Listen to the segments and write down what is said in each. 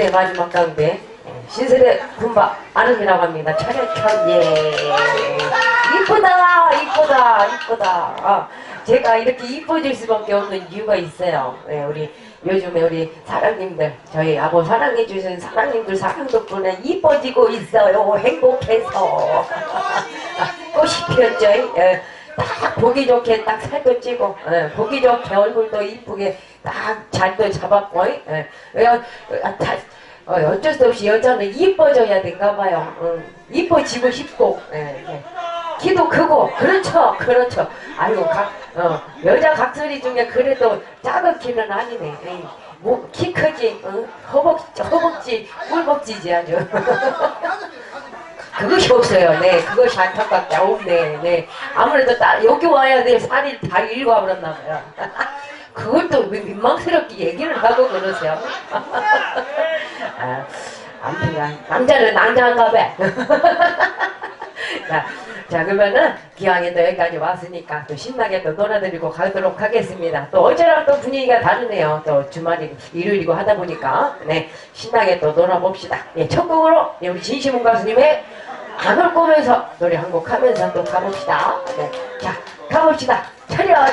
시대 마지막 강대 신세대 군바 아름이라고 합니다. 차렷현 예 이쁘다 이쁘다 이쁘다 아, 제가 이렇게 이뻐질 수밖에 없는 이유가 있어요. 예, 우리 요즘에 우리 사랑님들 저희 아버 사랑해 주신 사랑님들 사랑 덕분에 이뻐지고 있어요. 행복해서 꽃이 피었죠. 예. 딱 보기 좋게 딱 살도 찌고 예, 보기 좋게 얼굴도 이쁘게 딱 잘도 잡았고 예. 왜, 어, 아, 다, 어, 어쩔 수 없이 여자는 이뻐져야 된가 봐요. 음, 이뻐지고 싶고 예, 예. 키도 크고 그렇죠 그렇죠 아이고 각, 어, 여자 각설이 중에 그래도 작은 키는 아니네 에이, 뭐, 키 크지 어? 허벅지 허벅지 꿀벅지지 아주 그것이 없어요. 네, 그것이 안타깝게 없네. 네, 아무래도 딱 여기 와야 돼 살이 다 일과 버렸나 봐요. 그걸 또 민- 민망스럽게 얘기를 하고 그러세요. 아, 아무튼 남자는 남자인가 봐. 자, 자 그러면은 기왕에 또 여기까지 왔으니까 또 신나게 또 놀아드리고 가도록 하겠습니다. 또 어제랑 또 분위기가 다르네요. 또 주말이 일요일이고 하다 보니까 네 신나게 또 놀아봅시다. 네, 첫 곡으로 네, 우리 진심훈 가수님의 안올 꼬면서 노래 한 곡 하면서 또 가봅시다. 네, 자 가봅시다. 차렷 가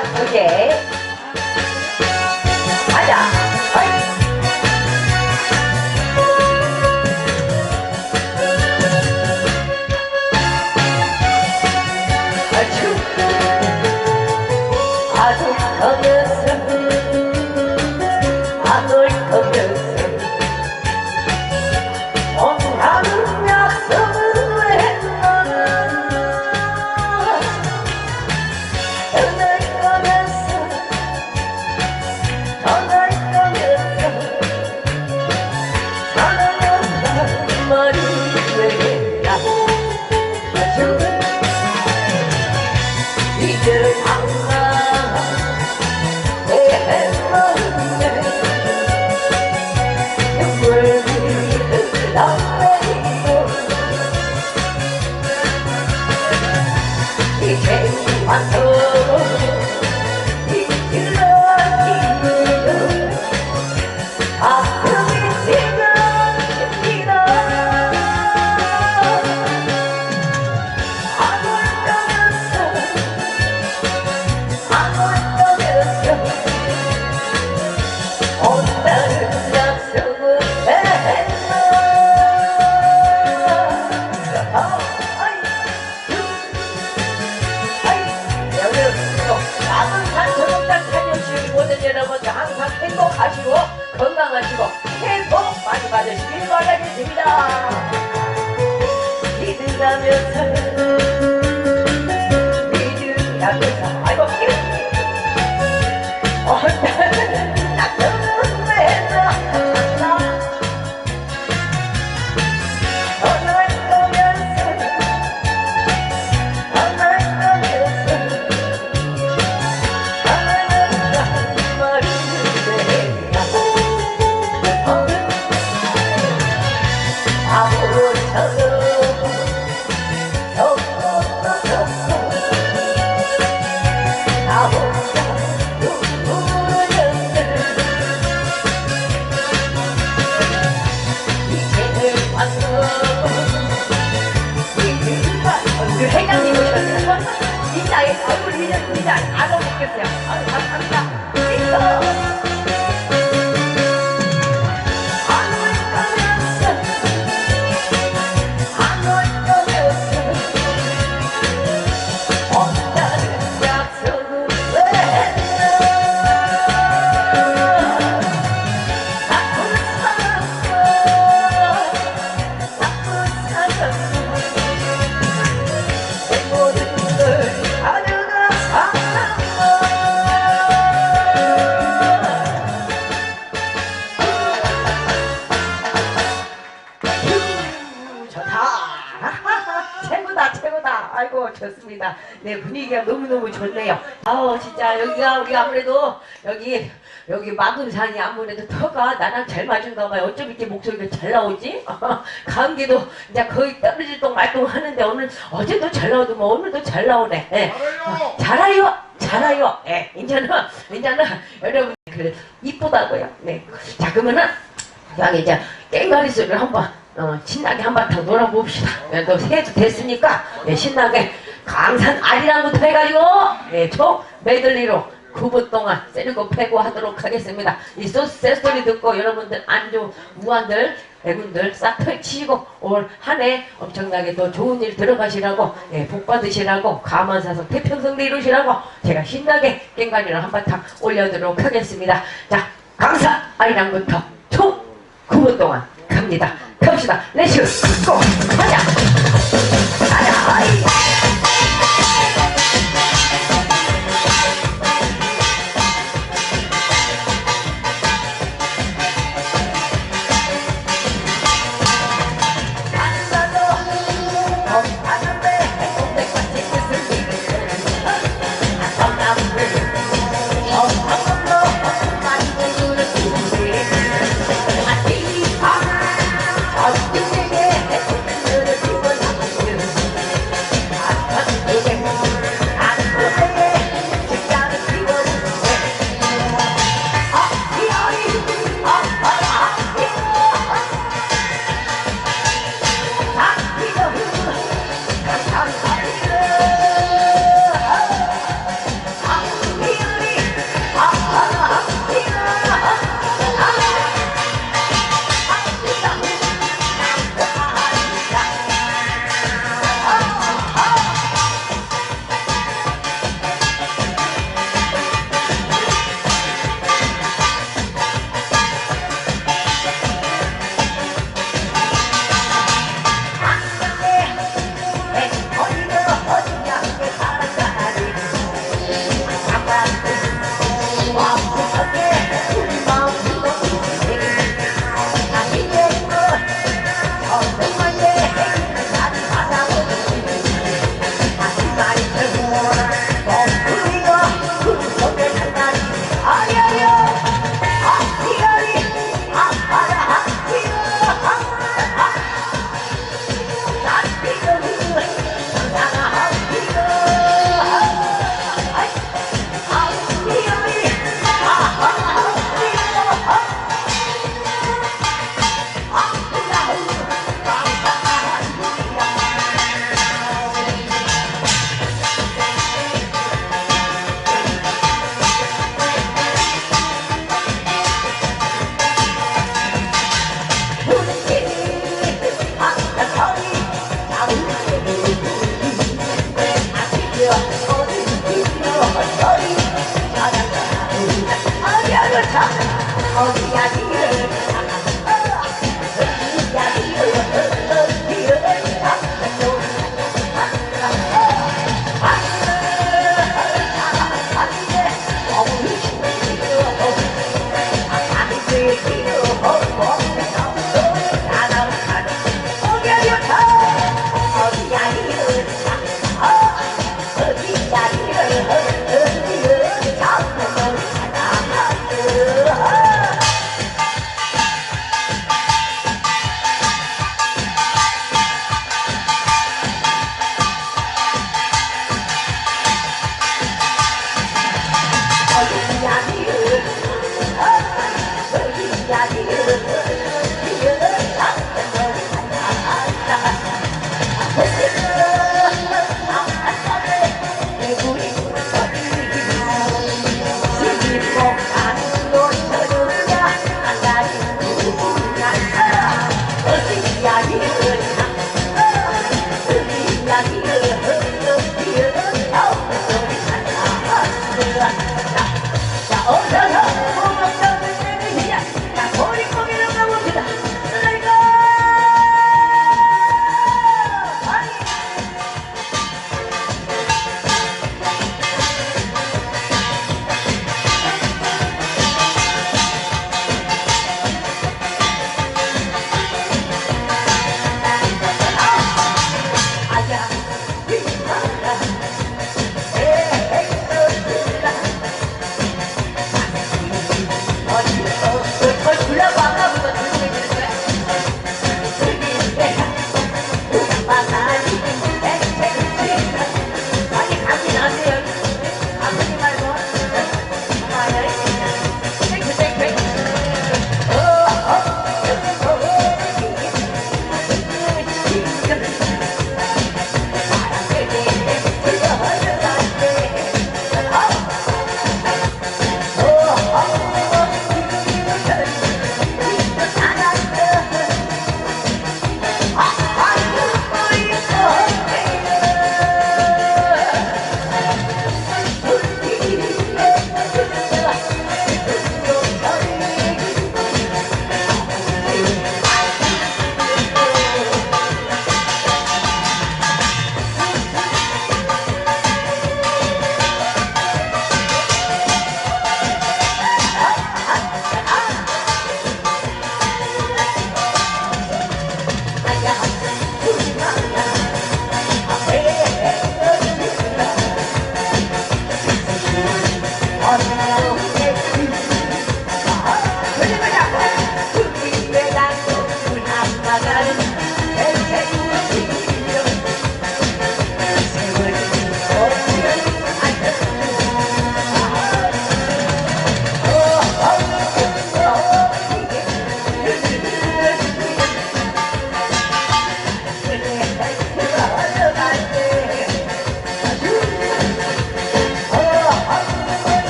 흘러내리 happy. 우리 아무래도 여기, 여기 마금산이 아무래도 터가 나랑 잘 맞은가 봐요. 어쩜 이렇게 목소리가 잘 나오지? 감기도 이제 거의 떨어질 동 말동 하는데 오늘 어제도 잘 나오더만 오늘도 잘 나오네. 예. 어, 잘해요. 잘해요. 예, 이제는, 이제는 여러분, 그, 이쁘다고요. 네. 자, 그러면은, 여기 이제 깽가리 소리를 한번 어, 신나게 한바탕 놀아봅시다. 예, 또 새해도 됐으니까 예, 신나게 강산 아리랑부터 해가지고 예, 총 메들리로 9분 동안 세리고 패고 하도록 하겠습니다. 이 소스 새소리 듣고 여러분들 안주 무한들 애군들 싹 펼치시고 올 한 해 엄청나게 더 좋은 일 들어가시라고 예, 복 받으시라고 감원사성 태평성대 이루시라고 제가 신나게 깽가리를 한바탕 올려드리도록 하겠습니다. 자 강사 아리랑부터 총 9분 동안 갑니다. 갑시다. 렛츠 고! 가자! 가자! 아이!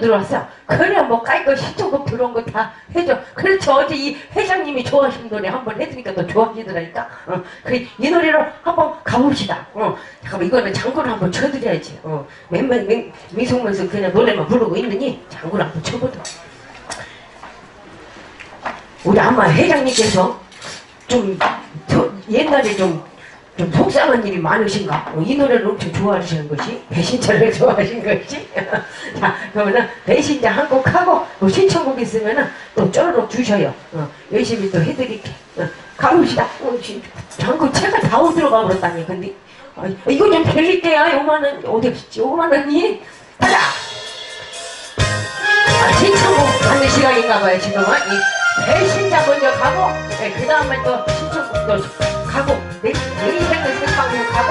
들어왔어. 그래 뭐 깔거 시초급 들어온 거 다 해줘. 그렇죠 어제 이 회장님이 좋아하시는 노래 한번 해드니까 더 좋아지더라니까. 어, 그래 이 노래로 한번 가봅시다. 어, 잠깐만 이거는 장구를 한번 쳐드려야지. 어, 맨날 맹 미성면서 그냥 노래만 부르고 있느니 장구를 한번 쳐보도록. 우리 아마 회장님께서 좀 저, 옛날에 좀, 좀 속상한 일이 많으신가? 어, 이 노래를 엄청 좋아하시는 것이 배신자를 좋아하신 것이? 자 그러면은 배신자 한 곡 하고 또 신청곡 있으면은 또 쪼르륵 주셔요. 어, 열심히 또 해드릴게 어, 가봅시다. 어, 지- 장구 채가 다 들어가 버렸다니. 근데 아, 이거 좀 빌릴게요. 요만은 어디 갔지? 요만원이? 가자! 아, 신청곡 가는 시간인가 봐요, 지금은. 이 배신자 먼저 가고, 네, 그 다음에 또 신청곡 도 가고, 내, 내 인생의 생방송 가고, 신나리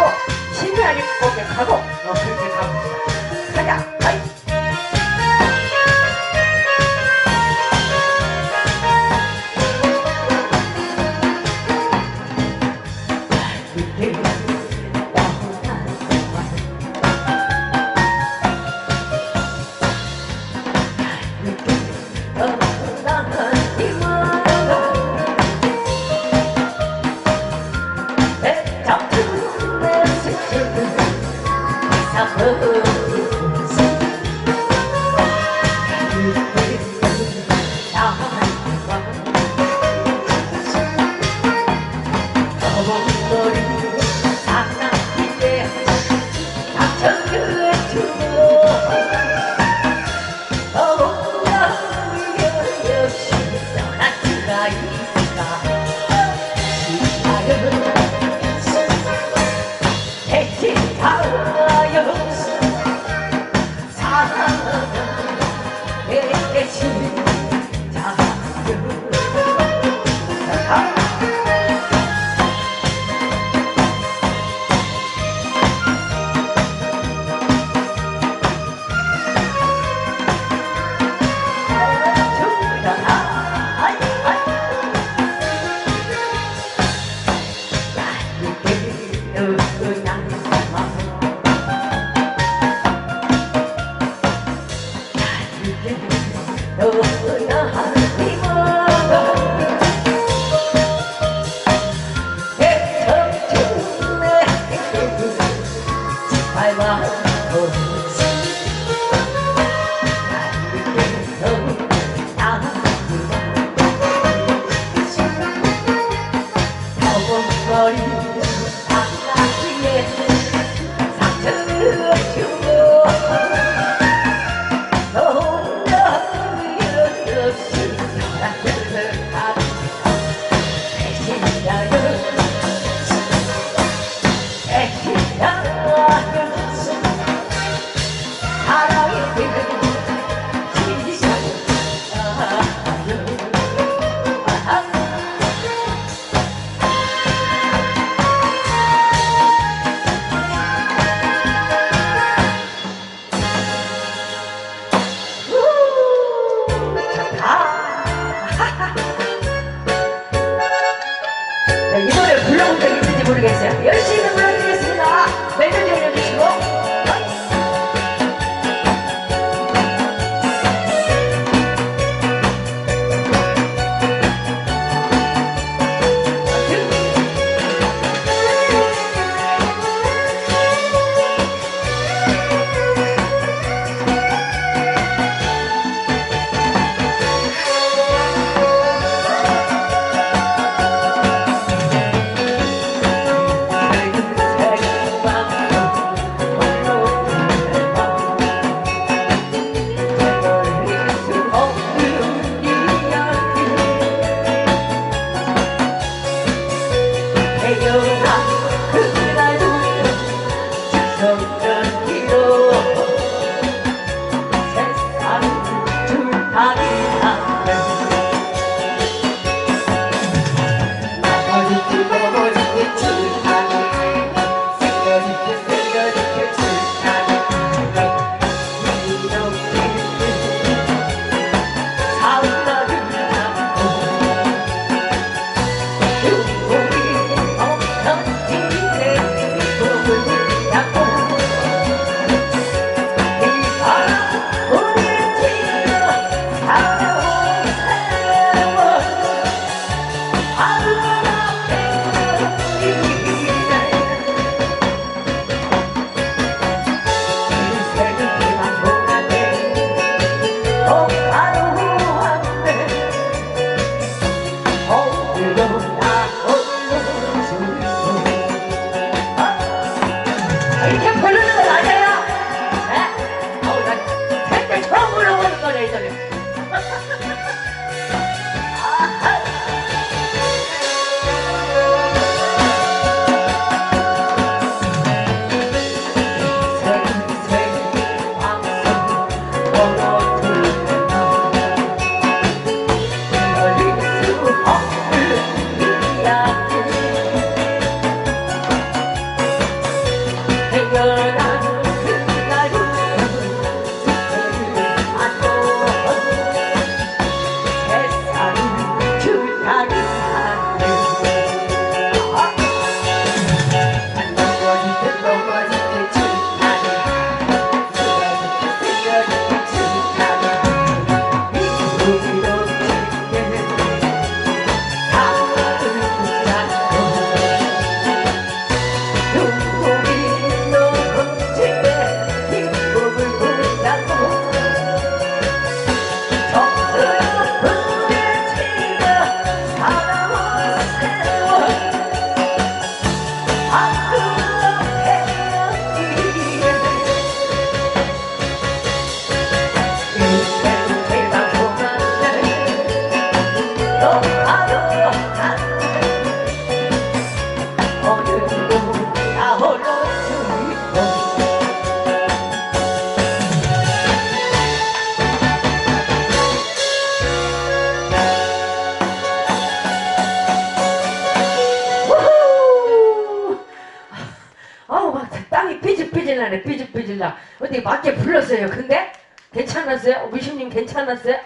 괜찮았어요?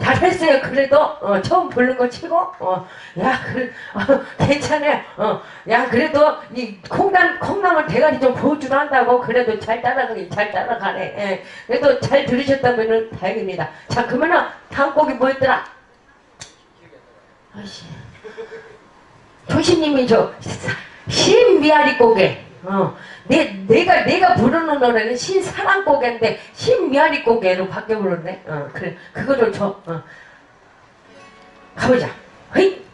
잘했어요. 그래도 어, 처음 부른 거 치고 어, 야 그, 어, 괜찮아요. 어, 야 그래도 이 콩남 콩나물 대가리 좀 보여주려 한다고 그래도 잘 따라가긴 잘 따라가네. 예, 그래도 잘 들으셨다면은 다행입니다. 자 그러면은 다음 곡이 뭐였더라? 아이씨. 조신님이 저 신미아리 고개 어, 내, 내가 내가 부르는 노래는 신사랑 고개인데 신미아리 고개로 바뀌어 부르네. 어, 그래. 그거를 줘. 어. 가보자. 헤이